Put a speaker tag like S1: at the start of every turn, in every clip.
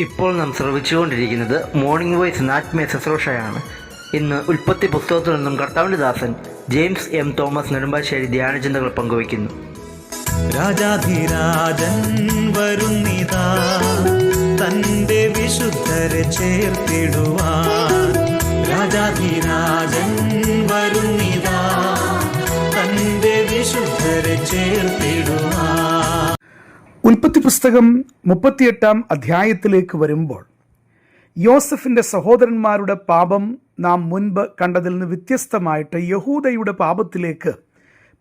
S1: ഇപ്പോൾ നാം ശ്രവിച്ചുകൊണ്ടിരിക്കുന്നത് morning voice നാറ്റ്മേ ശുശ്രൂഷയാണ് ഇന്ന് ഉൽപ്പത്തി പുസ്തകത്തിൽ നിന്നും കർത്താവിന്റെ ദാസൻ ജെയിംസ് എം തോമസ് നെടുമ്പാശ്ശേരി ധ്യാനചിന്തകൾ പങ്കുവയ്ക്കുന്നു.
S2: രാജാധിരാജൻ വരുന്നിതാ. തന്റെ വിശുദ്ധരെ ചേർത്തിടുവാൻ രാജാധിരാജൻ വരുന്നിതാ. തന്റെ വിശുദ്ധരെ ചേർത്തിടുവാൻ
S3: ഉൽപ്പത്തി പുസ്തകം മുപ്പത്തിയെട്ടാം അധ്യായത്തിലേക്ക് വരുമ്പോൾ യോസഫിന്റെ സഹോദരന്മാരുടെ പാപം നാം മുൻപ് കണ്ടതിൽ നിന്ന് വ്യത്യസ്തമായിട്ട് യഹൂദയുടെ പാപത്തിലേക്ക്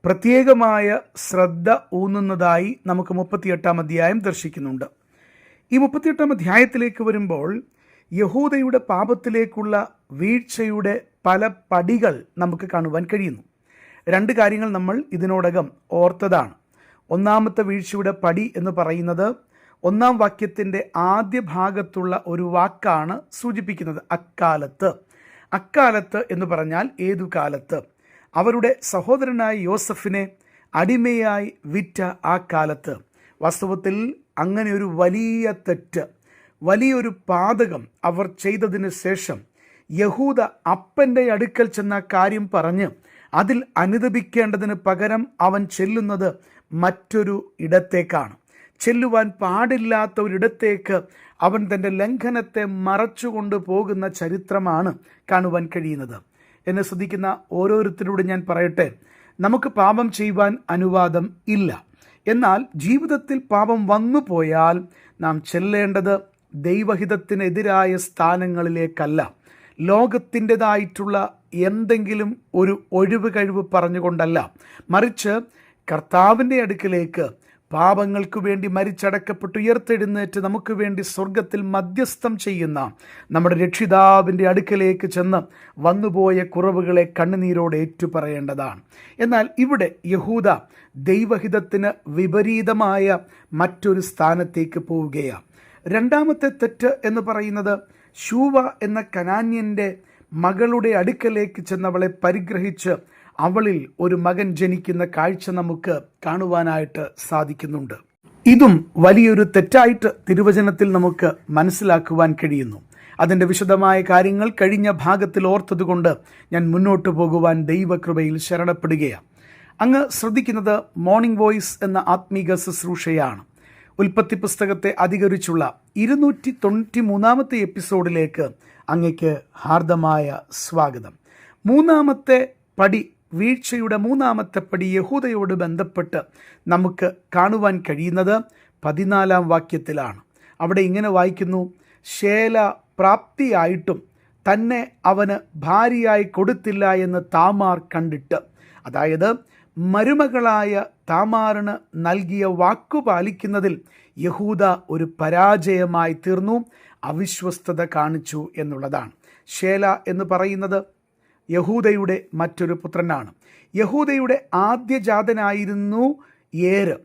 S3: പ്രത്യേകമായ ശ്രദ്ധ ഊന്നുന്നതായി നമുക്ക് മുപ്പത്തിയെട്ടാം അധ്യായം ദർശിക്കുന്നുണ്ട്. ഈ മുപ്പത്തിയെട്ടാം അധ്യായത്തിലേക്ക് വരുമ്പോൾ യഹൂദയുടെ പാപത്തിലേക്കുള്ള വീഴ്ചയുടെ പല പടികൾ നമുക്ക് കാണുവാൻ കഴിയുന്നു. രണ്ട് കാര്യങ്ങൾ നമ്മൾ ഇതിനോടകം ഓർത്തതാണ്. ഒന്നാമത്തെ വീഴ്ചയുടെ പടി എന്ന് പറയുന്നത് ഒന്നാം വാക്യത്തിന്റെ ആദ്യ ഭാഗത്തുള്ള ഒരു വാക്കാണ് സൂചിപ്പിക്കുന്നത് അക്കാലത്ത്. അക്കാലത്ത് എന്ന് പറഞ്ഞാൽ ഏതു കാലത്ത്? അവരുടെ സഹോദരനായ യോസഫിനെ അടിമയായി വിറ്റ ആ കാലത്ത്. വാസ്തവത്തിൽ അങ്ങനെ ഒരു വലിയ തെറ്റ് വലിയൊരു പാതകം അവർ ചെയ്തതിന് ശേഷം യഹൂദ അപ്പന്റെ അടുക്കൽ ചെന്ന കാര്യം പറഞ്ഞ് അതിൽ അനുദപിക്കേണ്ടതിന് പകരം അവൻ ചെല്ലുന്നത് മറ്റൊരു ഇടത്തേക്കാണ്. ചെല്ലുവാൻ പാടില്ലാത്ത ഒരിടത്തേക്ക് അവൻ തന്റെ ലംഘനത്തെ മറച്ചുകൊണ്ട് പോകുന്ന ചരിത്രമാണ് കാണുവാൻ കഴിയുന്നത്. എന്നെ ശ്രദ്ധിക്കുന്ന ഓരോരുത്തരോട് ഞാൻ പറയട്ടെ നമുക്ക് പാപം ചെയ്യുവാൻ അനുവാദം ഇല്ല. എന്നാൽ ജീവിതത്തിൽ പാപം വന്നു പോയാൽ നാം ചെല്ലേണ്ടത് ദൈവഹിതത്തിനെതിരായ സ്ഥാനങ്ങളിലേക്കല്ല. ലോകത്തിന്റെതായിട്ടുള്ള എന്തെങ്കിലും ഒരു ഒഴിവ് കഴിവ് പറഞ്ഞുകൊണ്ടല്ല. മറിച്ച് കർത്താവിന്റെ അടുക്കിലേക്ക് പാപങ്ങൾക്ക് വേണ്ടി മരിച്ചടക്കപ്പെട്ട് ഉയർത്തെഴുന്നേറ്റ് നമുക്ക് വേണ്ടി സ്വർഗത്തിൽ മധ്യസ്ഥം ചെയ്യുന്ന നമ്മുടെ രക്ഷിതാവിന്റെ അടുക്കലേക്ക് ചെന്ന് വന്നുപോയ കുറവുകളെ കണ്ണുനീരോടെ ഏറ്റുപറയേണ്ടതാണ്. എന്നാൽ ഇവിടെ യഹൂദ ദൈവഹിതത്തിന് വിപരീതമായ മറ്റൊരു സ്ഥാനത്തേക്ക് പോവുകയാണ്. രണ്ടാമത്തെ തെറ്റ് എന്ന് പറയുന്നത് ശൂവ എന്ന കനാന്യന്റെ മകളുടെ അടുക്കലേക്ക് ചെന്നവളെ പരിഗ്രഹിച്ച് അവളിൽ ഒരു മകൻ ജനിക്കുന്ന കാഴ്ച നമുക്ക് കാണുവാനായിട്ട് സാധിക്കുന്നുണ്ട്. ഇതും വലിയൊരു തെറ്റായിട്ട് തിരുവചനത്തിൽ നമുക്ക് മനസ്സിലാക്കുവാൻ കഴിയുന്നു. അതിന്റെ വിശദമായ കാര്യങ്ങൾ കഴിഞ്ഞ ഭാഗത്തിൽ ഓർത്തതുകൊണ്ട് ഞാൻ മുന്നോട്ട് പോകുവാൻ ദൈവകൃപയിൽ ശരണപ്പെടുകയാണ്. അങ്ങ് ശ്രദ്ധിക്കുന്നത് മോർണിംഗ് വോയിസ് എന്ന ആത്മീക ശുശ്രൂഷയാണ്. ഉൽപ്പത്തി പുസ്തകത്തെ അധികരിച്ചുള്ള ഇരുന്നൂറ്റി തൊണ്ണൂറ്റി മൂന്നാമത്തെ എപ്പിസോഡിലേക്ക് അങ്ങയ്ക്ക് ഹാർദമായ സ്വാഗതം. മൂന്നാമത്തെ പടി വീഴ്ചയുടെ മൂന്നാമത്തെ പടി യഹൂദയോട് ബന്ധപ്പെട്ട് നമുക്ക് കാണുവാൻ കഴിയുന്നത് പതിനാലാം വാക്യത്തിലാണ്. അവിടെ ഇങ്ങനെ വായിക്കുന്നു ശേല പ്രാപ്തിയായിട്ടും തന്നെ അവന് ഭാര്യയായി കൊടുത്തില്ല എന്ന് താമാർ കണ്ടിട്ട്. അതായത് മരുമകളായ താമാറിന് നൽകിയ വാക്കു പാലിക്കുന്നതിൽ യഹൂദ ഒരു പരാജയമായി തീർന്നു അവിശ്വസ്തത കാണിച്ചു എന്നുള്ളതാണ്. ഷേല എന്ന് പറയുന്നത് യഹൂദയുടെ മറ്റൊരു പുത്രനാണ്. യഹൂദയുടെ ആദ്യജാതനായിരുന്നു ഏര്.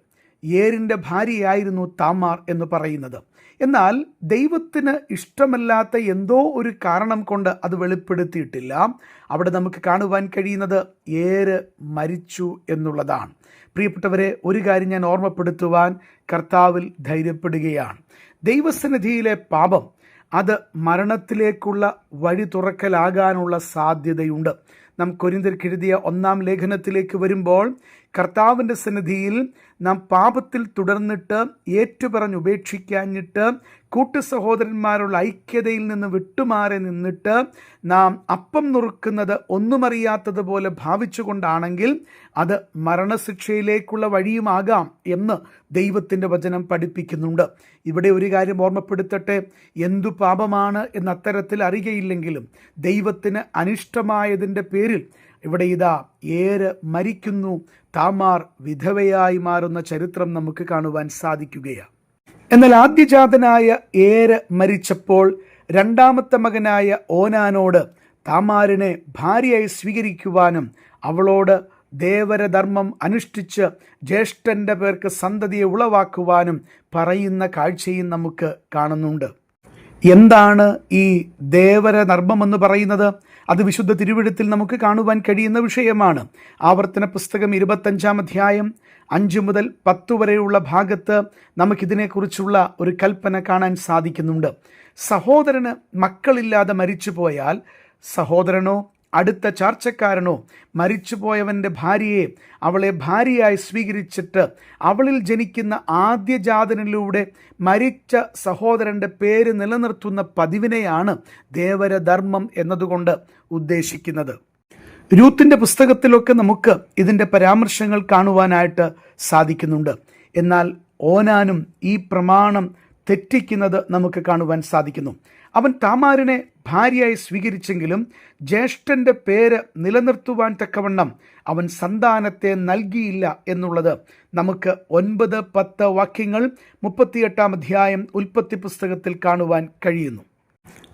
S3: ഏരിന്റെ ഭാര്യയായിരുന്നു താമാർ എന്ന് പറയുന്നത്. എന്നാൽ ദൈവത്തിന് ഇഷ്ടമല്ലാത്ത എന്തോ ഒരു കാരണം കൊണ്ട് അത് വെളിപ്പെടുത്തിയിട്ടില്ല. അവിടെ നമുക്ക് കാണുവാൻ കഴിയുന്നത് ഏര് മരിച്ചു എന്നുള്ളതാണ്. പ്രിയപ്പെട്ടവരെ ഒരു കാര്യം ഞാൻ ഓർമ്മപ്പെടുത്തുവാൻ കർത്താവിൽ ധൈര്യപ്പെടുകയാണ്. ദൈവസന്നിധിയിലെ പാപം അത് മരണത്തിലേക്കുള്ള വഴി തുറക്കലാകാനുള്ള സാധ്യതയുണ്ട്. നാം കൊരിന്തർക്ക് എഴുതിയ ഒന്നാം ലേഖനത്തിലേക്ക് വരുമ്പോൾ കർത്താവിന്റെ സന്നിധിയിൽ നാം പാപത്തിൽ തുടർന്നിട്ട് ഏറ്റുപറഞ്ഞ് ഉപേക്ഷിക്കാഞ്ഞിട്ട് കൂട്ടു സഹോദരന്മാരുള്ള ഐക്യതയിൽ നിന്ന് വിട്ടുമാറി നിന്നിട്ട് നാം അപ്പം നുറുക്കുന്നത് ഒന്നുമറിയാത്തതുപോലെ ഭാവിച്ചുകൊണ്ടാണെങ്കിൽ അത് മരണശിക്ഷയിലേക്കുള്ള വഴിയുമാകാം എന്ന് ദൈവത്തിന്റെ വചനം പഠിപ്പിക്കുന്നുണ്ട്. ഇവിടെ ഒരു കാര്യം ഓർമ്മപ്പെടുത്തട്ടെ. എന്തു പാപമാണ് എന്ന് അത്തരത്തിൽ അറിയയില്ലെങ്കിലും ദൈവത്തിന് അനിഷ്ടമായതിന്റെ പേരിൽ ഇവിടെ ഇതാ ഏര് മരിക്കുന്നു. താമാർ വിധവയായി മാറുന്ന ചരിത്രം നമുക്ക് കാണുവാൻ സാധിക്കുകയാണ് എന്നാൽ ആദ്യജാതനായ ഏര് മരിച്ചപ്പോൾ രണ്ടാമത്തെ മകനായ ഓനാനോട് താമാരിനെ ഭാര്യയായി സ്വീകരിക്കുവാനും അവളോട് ദേവരധർമ്മം അനുഷ്ഠിച്ച് ജ്യേഷ്ഠന്റെ പേർക്ക് സന്തതിയെ ഉളവാക്കുവാനും പറയുന്ന കാഴ്ചയും നമുക്ക് കാണുന്നുണ്ട്. എന്താണ് ഈ ദേവര നർമ്മം എന്ന് പറയുന്നത്? അത് വിശുദ്ധ തിരുവിഴുത്തിൽ നമുക്ക് കാണുവാൻ കഴിയുന്ന വിഷയമാണ്. ആവർത്തന പുസ്തകം ഇരുപത്തഞ്ചാം അധ്യായം അഞ്ച് മുതൽ പത്ത് വരെയുള്ള ഭാഗത്ത് നമുക്കിതിനെക്കുറിച്ചുള്ള ഒരു കൽപ്പന കാണാൻ സാധിക്കുന്നുണ്ട്. സഹോദരന് മക്കളില്ലാതെ മരിച്ചു പോയാൽ സഹോദരനോ അടുത്ത ചാർച്ചക്കാരനോ മരിച്ചുപോയവന്റെ ഭാര്യയെ അവളെ ഭാര്യയായി സ്വീകരിച്ചിട്ട് അവളിൽ ജനിക്കുന്ന ആദ്യജാതനിലൂടെ മരിച്ച സഹോദരന്റെ പേര് നിലനിർത്തുന്ന പതിവിനെയാണ് ദേവരധർമ്മം എന്നതുകൊണ്ട് ഉദ്ദേശിക്കുന്നത്. രൂത്തിന്റെ പുസ്തകത്തിലൊക്കെ നമുക്ക് ഇതിന്റെ പരാമർശങ്ങൾ കാണുവാനായിട്ട് സാധിക്കുന്നുണ്ട്. എന്നാൽ ഓനാനും ഈ പ്രമാണം തെറ്റിക്കുന്നത് നമുക്ക് കാണുവാൻ സാധിക്കുന്നു. അവൻ താമാരിനെ ഭാര്യയായി സ്വീകരിച്ചെങ്കിലും ജ്യേഷ്ഠന്റെ പേര് നിലനിർത്തുവാൻ തക്കവണ്ണം അവൻ സന്താനത്തെ നൽകിയില്ല എന്നുള്ളത് നമുക്ക് ഒൻപത് പത്ത് വാക്യങ്ങൾ മുപ്പത്തിയെട്ടാം അധ്യായം ഉൽപ്പത്തി പുസ്തകത്തിൽ കാണുവാൻ കഴിയുന്നു.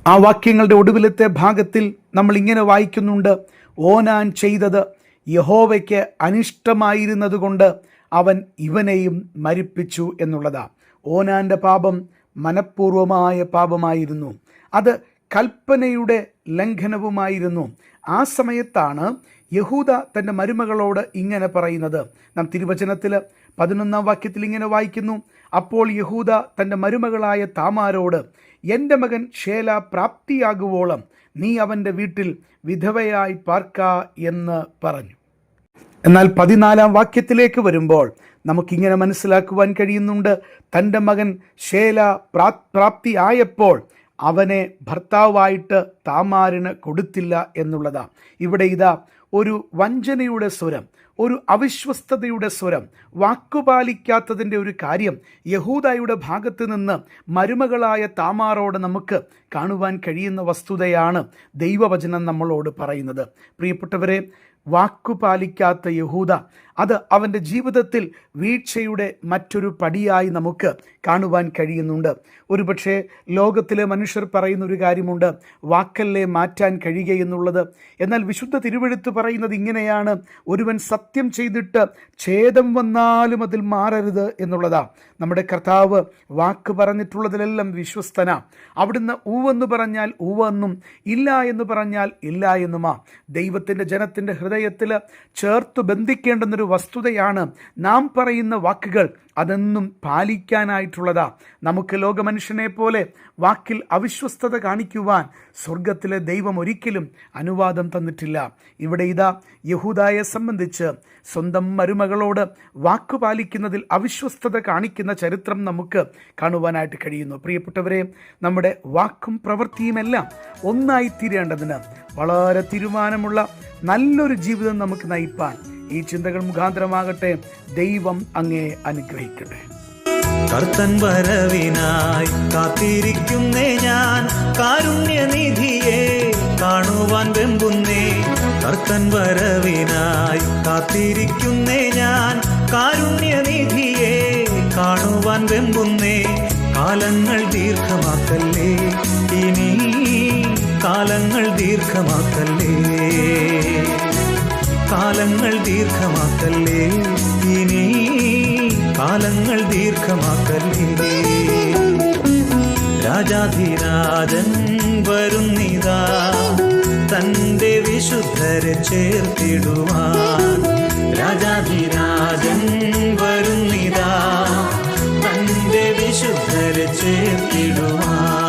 S3: ആ വാക്യങ്ങളുടെ ഒടുവിലത്തെ ഭാഗത്തിൽ നമ്മൾ ഇങ്ങനെ വായിക്കുന്നുണ്ട്. ഓനാൻ ചെയ്തത് യഹോവയ്ക്ക് അനിഷ്ടമായിരുന്നതുകൊണ്ട് അവൻ ഇവനെയും മരിപ്പിച്ചു എന്നുള്ളതാ. ഓനാന്റെ പാപം മനഃപൂർവമായ പാപമായിരുന്നു. അത് കൽപ്പനയുടെ ലംഘനവുമായിരുന്നു. ആ സമയത്താണ് യഹൂദ തന്റെ മരുമകളോട് ഇങ്ങനെ പറയുന്നത്. നാം തിരുവചനത്തിൽ പതിനൊന്നാം വാക്യത്തിൽ ഇങ്ങനെ വായിക്കുന്നു. അപ്പോൾ യഹൂദ തന്റെ മരുമകളായ താമാരോട് എന്റെ മകൻ ഷേല പ്രാപ്തിയാകുവോളം നീ അവന്റെ വീട്ടിൽ വിധവയായി പാർക്ക എന്ന് പറഞ്ഞു. എന്നാൽ പതിനാലാം വാക്യത്തിലേക്ക് വരുമ്പോൾ നമുക്കിങ്ങനെ മനസ്സിലാക്കുവാൻ കഴിയുന്നുണ്ട്. തന്റെ മകൻ ശേല പ്രാ പ്രാപ്തി ആയപ്പോൾ അവനെ ഭർത്താവായിട്ട് താമാരിന് കൊടുത്തില്ല എന്നുള്ളതാ. ഇവിടെ ഇതാ ഒരു വഞ്ചനയുടെ സ്വരം ഒരു അവിശ്വസ്തതയുടെ സ്വരം വാക്കുപാലിക്കാത്തതിന്റെ ഒരു കാര്യം യഹൂദായുടെ ഭാഗത്ത് നിന്ന് മരുമകളായ താമാറോട് നമുക്ക് കാണുവാൻ കഴിയുന്ന വസ്തുതയാണ് ദൈവവചനം നമ്മളോട് പറയുന്നത്. പ്രിയപ്പെട്ടവരെ വാക്കുപാലിക്കാത്ത യഹൂദ അത് അവന്റെ ജീവിതത്തിൽ വീഴ്ചയുടെ മറ്റൊരു പടിയായി നമുക്ക് കാണുവാൻ കഴിയുന്നുണ്ട്. ഒരുപക്ഷെ ലോകത്തിലെ മനുഷ്യർ പറയുന്ന ഒരു കാര്യമുണ്ട് വാക്കല്ലേ മാറ്റാൻ കഴിയുകയെന്നുള്ളത് എന്നാൽ വിശുദ്ധ തിരുവെഴുത്ത് പറയുന്നത് ഇങ്ങനെയാണ്. ഒരുവൻ സത്യം ചെയ്തിട്ട് ഛേദം വന്നാലും അതിൽ മാറരുത് എന്നുള്ളതാ. നമ്മുടെ കർത്താവ് വാക്ക് പറഞ്ഞിട്ടുള്ളതിലെല്ലാം വിശ്വസ്തന. അവിടുന്ന് ഊവെന്ന് പറഞ്ഞാൽ ഊവെന്നും ഇല്ല എന്ന് പറഞ്ഞാൽ ഇല്ല എന്നുമാ. ദൈവത്തിന്റെ ജനത്തിന്റെ ഹൃദയത്തിൽ ചേർത്ത് ബന്ധിക്കേണ്ടുന്നൊരു വസ്തുതയാണ് നാം പറയുന്ന വാക്കുകൾ. അതെന്നും പാലിക്കാനായിട്ടുള്ളതാ. നമുക്ക് ലോകമനുഷ്യനെ പോലെ വാക്കിൽ അവിശ്വസ്തത കാണിക്കുവാൻ സ്വർഗത്തിലെ ദൈവം ഒരിക്കലും അനുവാദം തന്നിട്ടില്ല. ഇവിടെ ഇതാ യഹൂദായെ സംബന്ധിച്ച് സ്വന്തം മരുമകളോട് വാക്കു പാലിക്കുന്നതിൽ അവിശ്വസ്തത കാണിക്കുന്ന ചരിത്രം നമുക്ക് കാണുവാനായിട്ട് കഴിയുന്നു. പ്രിയപ്പെട്ടവരെ നമ്മുടെ വാക്കും പ്രവൃത്തിയുമെല്ലാം ഒന്നായി തീരേണ്ടതിന് വളരെ തീരുമാനമുള്ള നല്ലൊരു ജീവിതം നമുക്ക് നയിപ്പാൻ ഈ ചിന്തകൾ മുഖാന്തരമാകട്ടെ. ദൈവം അങ്ങേ അനുഗ്രഹിക്കട്ടെ.
S2: കർത്തൻ വരവിനായി കാത്തിരിക്കുന്നേ ഞാൻ. കാരുണ്യനിധിയെ കാണുവാൻ വെമ്പുന്നേ. കർത്തൻ വരവിനായി കാത്തിരിക്കുന്നേ ഞാൻ. കാരുണ്യനിധിയെ കാണുവാൻ വെമ്പുന്നേ. കാലങ്ങൾ ദീർഘമാക്കല്ലേ? ഇനി കാലങ്ങൾ ദീർഘമാക്കല്ലേ? കാലങ്ങൾ ദീർഘമാക്കല്ലേ ഇനി? കാലങ്ങൾ ദീർഘമാക്കല്ലേ? രാജാധിരാജൻ വരുന്നിതാ. തന്റെ വിശുദ്ധരെ ചേർത്തിടുവാൻ രാജാധിരാജൻ വരുന്നിതാ. തന്റെ വിശുദ്ധരെ ചേർത്തിടുവാൻ